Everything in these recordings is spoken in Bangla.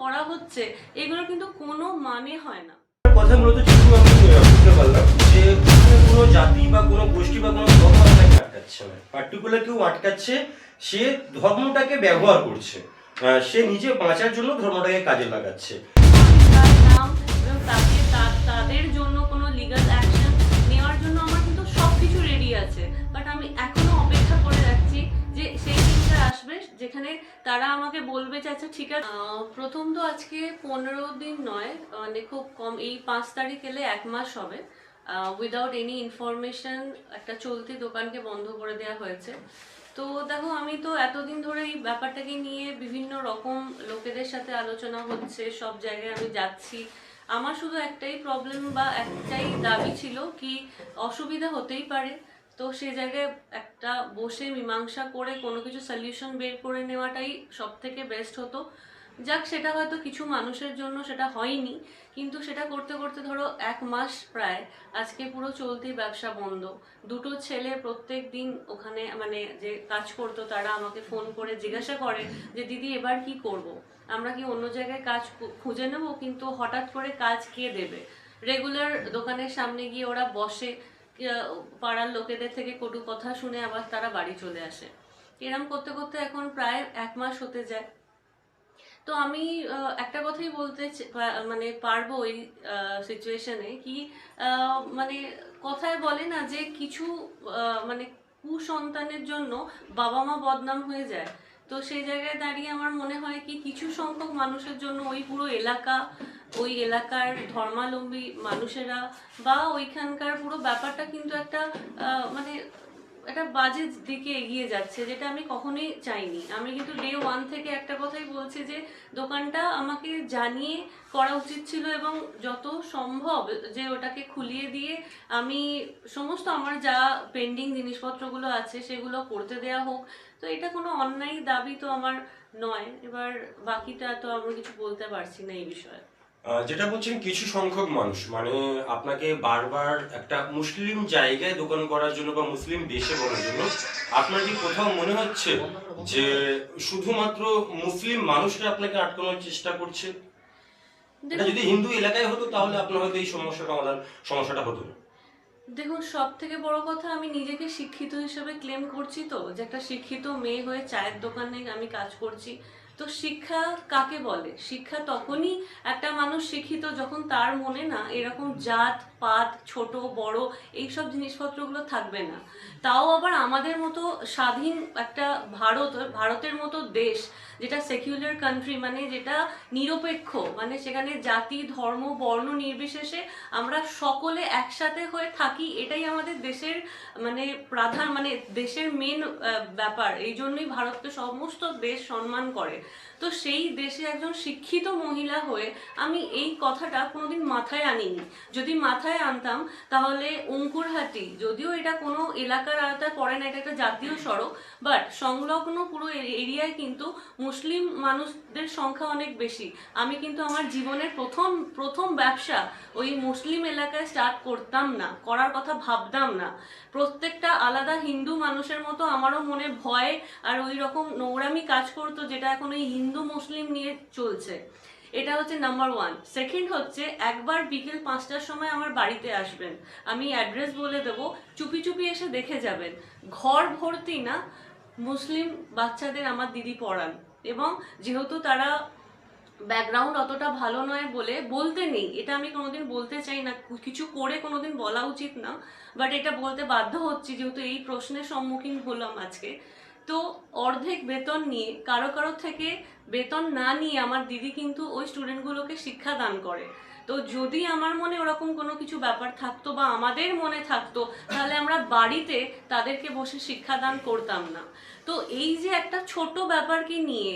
করা হচ্ছে এগুলো কিন্তু কোনো মানে হয় না। কথা মূলত যেটুকু আমি বুঝতে পারলাম যে কোনো জাতি বা কোনো গোষ্ঠী বা কোনো ধর্ম আপনাকে আটকাচ্ছে না। পার্টিকুলার কেউ আটকাচ্ছে সে ধর্মটাকে ব্যবহার করছে। সে নিজে বাঁচার জন্য ধর্মটাকে কাজে লাগাচ্ছে। তাদের জন্য কোনো লিগাল অ্যাকশন নেওয়ার জন্য আমার কিন্তু সব কিছু রেডি আছে। যেখানে তারা আমাকে বলবে যে আচ্ছা ঠিক আছে। প্রথম তো আজকে পনেরো দিন নয় মানে খুব কম, এই পাঁচ তারিখ এলে এক মাস হবে। উইদাউট এনি ইনফরমেশন একটা চলতি দোকানকে বন্ধ করে দেওয়া হয়েছে। তো দেখো, আমি তো এতদিন ধরে এই ব্যাপারটাকে নিয়ে বিভিন্ন রকম লোকেদের সাথে আলোচনা হচ্ছে, সব জায়গায় আমি যাচ্ছি। আমার শুধু একটাই প্রবলেম বা একটাই দাবি ছিল কি, অসুবিধা হতেই পারে। তো সে জায়গায় একটা বসে মীমাংসা করে কোনো কিছু সলিউশন বের করে নেওয়াটাই সব থেকে বেস্ট হতো। যাক, সেটা হয়তো কিছু মানুষের জন্য সেটা হয়নি, কিন্তু সেটা করতে করতে ধরো এক মাস প্রায় আজকে পুরো চলতি ব্যবসা বন্ধ। দুটো ছেলে প্রত্যেক দিন ওখানে মানে যে কাজ করতো, তারা আমাকে ফোন করে জিজ্ঞাসা করে যে, দিদি, এবার কি করব। আমরা কি অন্য জায়গায় কাজ খুঁজে নেব? কিন্তু হঠাৎ করে কাজ কে দেবে? রেগুলার দোকানের সামনে গিয়ে ওরা বসে পাড়ার লোকেদের থেকে কটু কথা শুনে আবার তারা বাড়ি চলে আসে। এরম করতে করতে এখন প্রায় এক মাস হতে যায়। তো আমি একটা কথাই বলতে মানে পারব এই সিচুয়েশনে কি মানে কথায় বলে না যে কিছু মানে কুসন্তানের জন্য বাবা মা বদনাম হয়ে যায়। তো সেই জায়গায় দাঁড়িয়ে আমার মনে হয় কি কিছু সংখ্যক মানুষের জন্য ওই পুরো এলাকা, ওই এলাকার ধর্মালম্বী মানুষেরা বা ওইখানকার পুরো ব্যাপারটা কিন্তু একটা মানে একটা বাজে দিকে এগিয়ে যাচ্ছে যেটা আমি কখনোই চাইনি। আমি কিন্তু ডে ওয়ান থেকে একটা কথাই বলছি যে দোকানটা আমাকে জানিয়ে করা উচিত ছিল এবং যত সম্ভব যে ওটাকে খুলিয়ে দিয়ে আমি সমস্ত আমার যা পেন্ডিং জিনিসপত্রগুলো আছে সেগুলো করতে দেয়া হোক তো এটা কোনো অন্যায় দাবি তো আমার নয়। এবার বাকিটা তো আমরা কিছু বলতে পারছি না এই বিষয়ে। যেটা বলছেন কিছু সংখ্যক মানুষ মানে আপনাকে বারবার একটা মুসলিম জায়গায় দোকান করার জন্য বা মুসলিম দেশে করার জন্য আপনার কি কোথাও মনে হচ্ছে যে শুধুমাত্র মুসলিম মানুষরা আপনাকে আটকানোর চেষ্টা করছে? এটা যদি হিন্দু এলাকায় হতো তাহলে আপনার হয়তো এই সমস্যাটা সমাধান সমস্যাটা হতো না। দেখুন সব থেকে বড় কথা, আমি নিজেকে শিক্ষিত হিসেবে ক্লেম করছি তো, যে একটা শিক্ষিত মেয়ে হয়ে চায়ের দোকানে আমি কাজ করছি। তো শিক্ষা কাকে বলে? শিক্ষা তখনই একটা মানুষ শিক্ষিত যখন তার মনে না এরকম জাত পাত, ছোট, বড়, এইসব জিনিসপত্রগুলো থাকবে না। তাও আবার আমাদের মতো স্বাধীন একটা ভারত, ভারতের মতো দেশ, যেটা সেকুলার কান্ট্রি মানে যেটা নিরপেক্ষ মানে সেখানে জাতি, ধর্ম, বর্ণ নির্বিশেষে আমরা সকলে একসাথে হয়ে থাকি, এটাই আমাদের দেশের মানে প্রাধান মানে দেশের মেন ব্যাপার। এই জন্যই ভারতকে সমস্ত দেশ সম্মান করে। তো সেই দেশে একজন শিক্ষিত মহিলা হয়ে আমি এই কথাটা কোনোদিন মাথায় আনিনি। যদি মাথায় আনতাম, তাহলে অঙ্কুরহাটি, যদিও এটা কোনো এলাকার আওতায় পড়ে না, এটা একটা জাতীয় সড়ক বাট সংলগ্ন পুরো এরিয়ায় কিন্তু মুসলিম মানুষদের সংখ্যা অনেক বেশি। আমি কিন্তু আমার জীবনের প্রথম প্রথম ব্যবসা ওই মুসলিম এলাকায় স্টার্ট করতাম না, করার কথা ভাবতাম না। প্রত্যেকটা আলাদা হিন্দু মানুষের মতো আমারও মনে ভয় আর ওই রকম নোংরামি কাজ করতো, যেটা এখন ওই হিন্দু মুসলিম নিয়ে চলছে। এটা হচ্ছে নাম্বার ওয়ান সেকেন্ড হচ্ছে, একবার বিকেল পাঁচটার সময় আমার বাড়িতে আসবেন। আমি অ্যাড্রেস বলে দেবো, চুপি চুপি এসে দেখে যাবেন। ঘর ভর্তি না, মুসলিম বাচ্চাদের আমার দিদি পড়ান। এবং যেহেতু তারা ব্যাকগ্রাউন্ড অতটা ভালো নয় বলে বলতে নেই, এটা আমি কোনোদিন বলতে চাই না, কিছু করে কোনোদিন বলা উচিত না। বাট এটা বলতে বাধ্য হচ্ছি, যেহেতু এই প্রশ্নের সম্মুখীন হলাম আজকে। তো অর্ধেক বেতন নিয়ে, কারও কারও থেকে বেতন না নিয়ে আমার দিদি কিন্তু ওই স্টুডেন্টগুলোকে শিক্ষা দান করে। তো যদি আমার মনে ওরকম কোনো কিছু ব্যাপার থাকতো বা আমাদের মনে থাকতো, তাহলে আমরা বাড়িতে তাদেরকে বসে শিক্ষাদান করতাম না। তো এই যে একটা ছোট ব্যাপারকে নিয়ে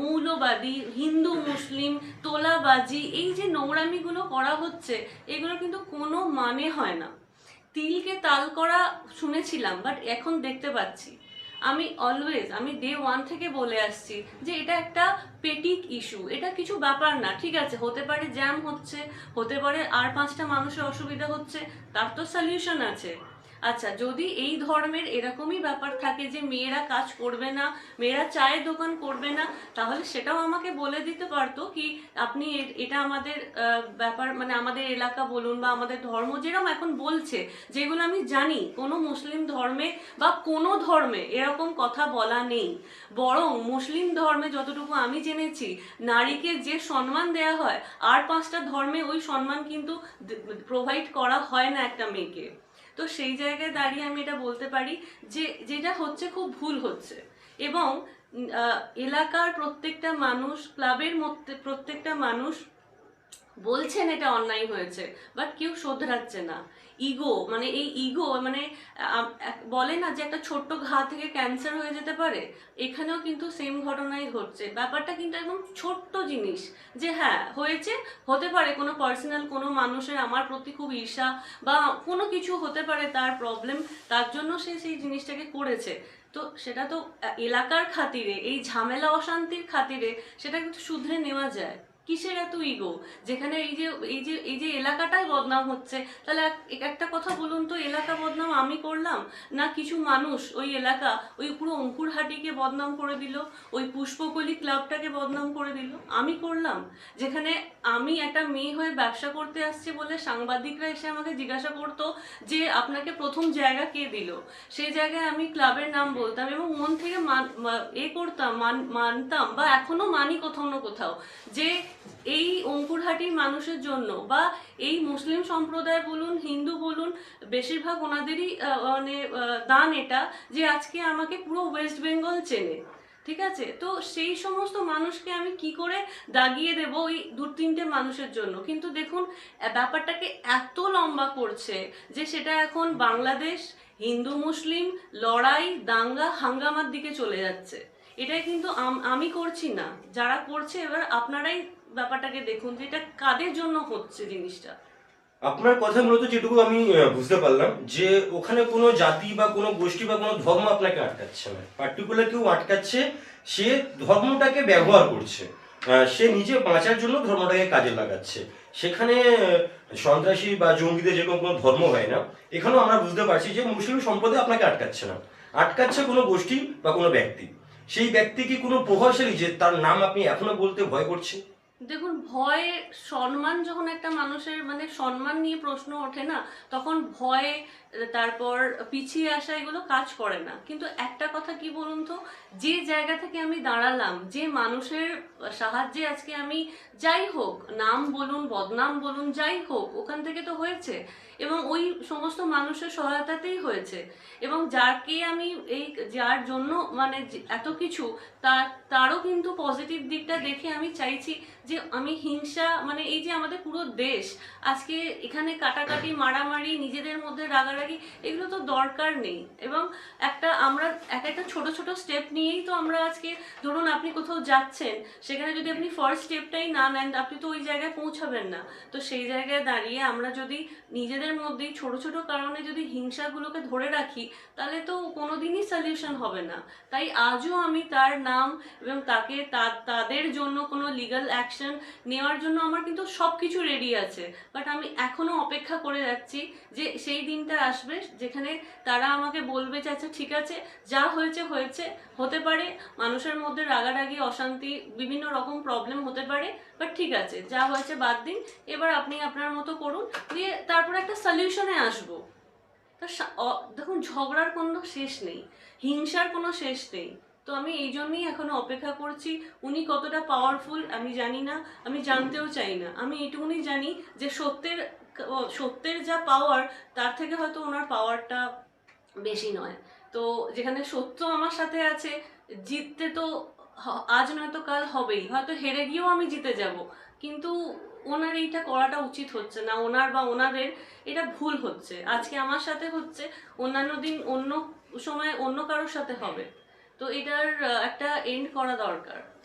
মৌলবাদী, হিন্দু, মুসলিম, তোলাবাজি, এই যে নোংরামিগুলো করা হচ্ছে, এগুলো কিন্তু কোনো মানে হয় না। তিলকে তাল করা শুনেছিলাম, বাট এখন দেখতে পাচ্ছি। আমি অলওয়েজ আমি ডে ওয়ান থেকে বলে আসছি যে এটা একটা পেটিক ইস্যু এটা কিছু ব্যাপার না, ঠিক আছে, হতে পারে জ্যাম হচ্ছে, হতে পারে আর পাঁচটা মানুষের অসুবিধা হচ্ছে, তার তো সলিউশন আছে। আচ্ছা যদি এই ধর্মের এরকমই ব্যাপার থাকে যে মেয়েরা কাজ করবে না, মেয়েরা চায়ের দোকান করবে না, তাহলে সেটাও আমাকে বলে দিতে পারতো কি আপনি এটা আমাদের ব্যাপার মানে আমাদের এলাকা বলুন বা আমাদের ধর্ম যেরকম এখন বলছে, যেগুলো আমি জানি, কোনো মুসলিম ধর্মে বা কোনো ধর্মে এরকম কথা বলা নেই। বরং মুসলিম ধর্মে যতটুকু আমি জেনেছি, নারীকে যে সম্মান দেয়া হয়, আর পাঁচটা ধর্মে ওই সম্মান কিন্তু প্রোভাইড করা হয় না একটা মেয়েকে। তো সেই জায়গায় দাঁড়িয়ে আমি এটা বলতে পারি যে যেটা হচ্ছে খুব ভুল হচ্ছে। এবং এলাকার প্রত্যেকটা মানুষ, ক্লাবের মধ্যে প্রত্যেকটা মানুষ বলছেন এটা অন্যায় হয়েছে বাট কেউ শোধরাচ্ছে না। ইগো মানে এই ইগো মানে বলে না যে একটা ছোট্ট ঘা থেকে ক্যান্সার হয়ে যেতে পারে, এখানেও কিন্তু সেম ঘটনাই ঘটছে। ব্যাপারটা কিন্তু একদম ছোট্ট জিনিস যে হ্যাঁ হয়েছে, হতে পারে কোনো পার্সোনাল কোনো মানুষের আমার প্রতি খুব ঈর্ষা বা কোনো কিছু হতে পারে তার প্রবলেম তার জন্য সে সেই জিনিসটাকে করেছে। তো সেটা তো এলাকার খাতিরে, এই ঝামেলা অশান্তির খাতিরে সেটা কিন্তু শুধরে নেওয়া যায়। কিসের এত ইগো যেখানে এই যে এই যে এই যে এলাকাটাই বদনাম হচ্ছে। তাহলে এক- একটা কথা বলুন তো, এলাকা বদনাম আমি করলাম? না কিছু মানুষ ওই এলাকা, ওই পুরো অঙ্কুরহাটিকে বদনাম করে দিল? ওই পুষ্পকলি ক্লাবটাকে বদনাম করে দিল? আমি করলাম? যেখানে আমি একটা মেয়ে হয়ে ব্যবসা করতে আসছি বলে সাংবাদিকরা এসে আমাকে জিজ্ঞাসা করতো যে, আপনাকে প্রথম জায়গা কে দিল? সেই জায়গায় আমি ক্লাবের নাম বলতাম এবং মন থেকে মান- এ করতাম, মান- মানতাম বা এখনও মানি কোথাও না কোথাও যে এই অঙ্কুরহাটির মানুষের জন্য বা এই মুসলিম সম্প্রদায় বলুন, হিন্দু বলুন, বেশিরভাগ ওনাদেরই মানে দান এটা যে আজকে আমাকে পুরো ওয়েস্ট বেঙ্গল চেনে, ঠিক আছে? তো সেই সমস্ত মানুষকে আমি কি করে দাগিয়ে দেব ওই দু, তিনটে মানুষের জন্য? কিন্তু দেখুন ব্যাপারটাকে এত লম্বা করছে যে সেটা এখন বাংলাদেশ, হিন্দু মুসলিম, লড়াই, দাঙ্গা, হাঙ্গামার দিকে চলে যাচ্ছে। এটাই কিন্তু আমি করছি না। যারা করছে এবার আপনারাই ব্যাপারটাকে দেখুন যে এটা কাদের জন্য হচ্ছে জিনিসটা। আপনার কথা মূলত যেটুকু আমি বুঝতে পারলাম যে ওখানে কোনো জাতি বা কোনো গোষ্ঠী বা কোনো ধর্ম আপনাকে আটকাচ্ছে না। পার্টিকুলার কেউ আটকাচ্ছে, সে ধর্মটাকে ব্যবহার করছে। সে নিজে বাঁচার জন্য ধর্মটাকে কাজে লাগাচ্ছে। সেখানে সন্ত্রাসী বা জঙ্গিদের যেরকম কোনো ধর্ম হয় না, এখানেও আমরা বুঝতে পারছি যে মুসলিম সম্প্রদায় আপনাকে আটকাচ্ছে না। আটকাচ্ছে কোনো গোষ্ঠী বা কোনো ব্যক্তি। সেই ব্যক্তি কি কোনো প্রভাবশালী যে তার নাম আপনি এখনও বলতে ভয় করছে? দেখুন, ভয় সম্মান যখন একটা মানুষের মানে সম্মান নিয়ে প্রশ্ন ওঠে না, তখন ভয়, তারপর পিছিয়ে আসা এগুলো কাজ করে না। কিন্তু একটা কথা কি বলুন তো? যে জায়গা থেকে আমি দাঁড়ালাম, যে মানুষের সাহায্যে আজকে আমি যাই হোক, নাম বলুন, বদনাম বলুন, যাই হোক, ওখান থেকে তো হয়েছে। এবং ওই সমস্ত মানুষের সহায়তাতেই হয়েছে। এবং যাকে আমি এই, যার জন্য মানে এত কিছু, তার, তারও কিন্তু পজিটিভ দিকটা দেখে আমি চাইছি যে আমি হিংসা মানে এই যে আমাদের পুরো দেশ, আজকে এখানে কাটাকাটি, মারামারি, নিজেদের মধ্যে রাগারাগি, এগুলো তো দরকার নেই। এবং একটা আমরা, এক একটা ছোট ছোট স্টেপ নিয়েই তো আমরা আজকে, ধরুন আপনি কোথাও যাচ্ছেন, সেখানে যদি আপনি ফার্স্ট স্টেপটাই না নেন, আপনি তো ওই জায়গায় পৌঁছাবেন না। তো সেই জায়গায় দাঁড়িয়ে আমরা যদি নিজেদের মধ্যেই ছোট ছোট কারণে যদি হিংসাগুলোকে ধরে রাখি, তাহলে তো কোনোদিনই সলিউশন হবে না। তাই আজও আমি তার নাম এবং তাকে তাদের জন্য কোনো লিগ্যাল অ্যাকশন নেওয়ার জন্য আমার কিন্তু সব কিছু রেডি আছে। বাট আমি এখনও অপেক্ষা করে যাচ্ছি যে সেই দিনটা আসবে যেখানে তারা আমাকে বলবে যে আচ্ছা ঠিক আছে, যা হয়েছে হয়েছে, হতে পারে। মানুষের মধ্যে রাগারাগি, অশান্তি, বিভিন্ন রকম প্রবলেম হতে পারে। বাট ঠিক আছে, যা হয়েছে বাদ দিন। এবার আপনি আপনার মতো করুন। দিয়ে তারপর একটা সলিউশনে আসব। তা দেখুন, ঝগড়ার কোনো শেষ নেই। হিংসার কোনো শেষ নেই। তো আমি এই জন্যই এখনও অপেক্ষা করছি। উনি কতটা পাওয়ারফুল আমি জানি না। আমি জানতেও চাই না। আমি এটুকুনি জানি যে সত্যের সত্যের যা পাওয়ার তার থেকে হয়তো ওনার পাওয়ারটা বেশি নয়। তো যেখানে সত্য আমার সাথে আছে, জিততে তো আজ নয়তো কাল হবেই, হয়তো হেরে গিয়েও আমি জিতে যাব। কিন্তু ওনার এইটা করাটা উচিত হচ্ছে না, ওনার বা ওনাদের এটা ভুল হচ্ছে। আজকে আমার সাথে হচ্ছে, অন্যান্য দিন অন্য সময় অন্য কারোর সাথে হবে। তো এটার একটা এন্ড করা দরকার।